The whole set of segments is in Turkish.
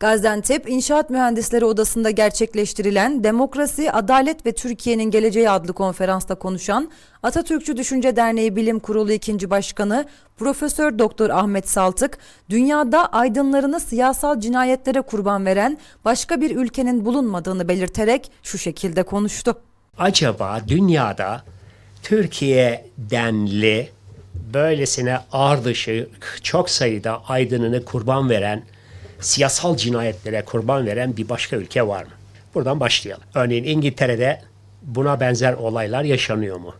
Gaziantep İnşaat Mühendisleri Odası'nda gerçekleştirilen Demokrasi, Adalet ve Türkiye'nin Geleceği adlı konferansta konuşan Atatürkçü Düşünce Derneği Bilim Kurulu 2. Başkanı Profesör Doktor Ahmet Saltık, dünyada aydınlarını siyasal cinayetlere kurban veren başka bir ülkenin bulunmadığını belirterek şu şekilde konuştu. acaba dünyada Türkiye denli böylesine ardışık çok sayıda aydınını kurban veren siyasal cinayetlere kurban veren bir başka ülke var mı? Buradan başlayalım. Örneğin İngiltere'de buna benzer olaylar yaşanıyor mu?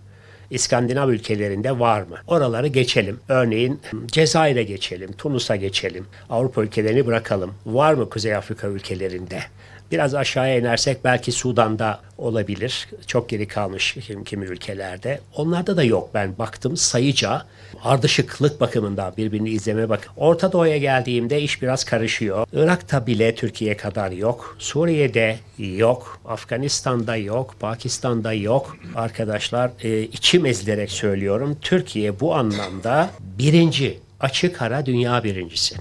İskandinav ülkelerinde var mı? Oraları geçelim. Örneğin Cezayir'e geçelim, Tunus'a geçelim. Avrupa ülkelerini bırakalım. Var mı Kuzey Afrika ülkelerinde? Biraz aşağıya inersek belki Sudan'da olabilir. Çok geri kalmış kim, kimi ülkelerde. Onlarda da yok ben baktım sayıca ardışıklık bakımından birbirini izleme bak. Orta Doğu'ya geldiğimde iş biraz karışıyor. Irak'ta bile Türkiye kadar yok. Suriye'de yok. Afganistan'da yok. Pakistan'da yok. Arkadaşlar e, içim ezilerek söylüyorum. Türkiye bu anlamda birinci. Açık ara dünya birincisi.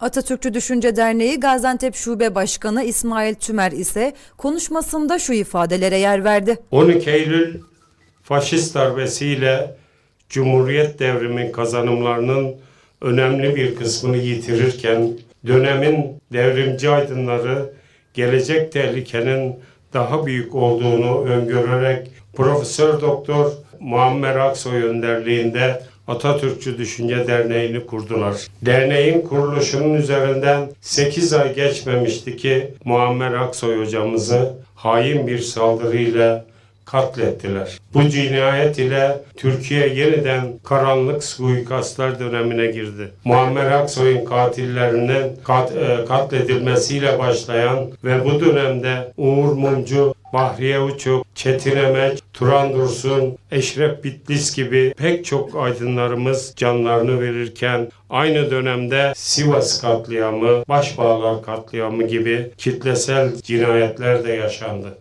Atatürkçü Düşünce Derneği Gaziantep Şube Başkanı İsmail Tümer ise konuşmasında şu ifadelere yer verdi. 12 Eylül faşist darbesiyle Cumhuriyet devrimin kazanımlarının önemli bir kısmını yitirirken dönemin devrimci aydınları gelecek tehlikenin daha büyük olduğunu öngörerek Profesör Doktor Muammer Aksoy önderliğinde Atatürkçü Düşünce Derneği'ni kurdular. Derneğin kuruluşunun üzerinden 8 ay geçmemişti ki Muammer Aksoy hocamızı hain bir saldırıyla katlettiler. Bu cinayet ile Türkiye yeniden karanlık suikastlar dönemine girdi. Muammer Aksoy'un katillerinin kat, e, katledilmesiyle başlayan ve bu dönemde Uğur Mumcu, Bahriye Uçuk, Çetin Emek, Turan Dursun, Eşref Bitlis gibi pek çok aydınlarımız canlarını verirken aynı dönemde Sivas katliamı, Başbağlar katliamı gibi kitlesel cinayetler de yaşandı.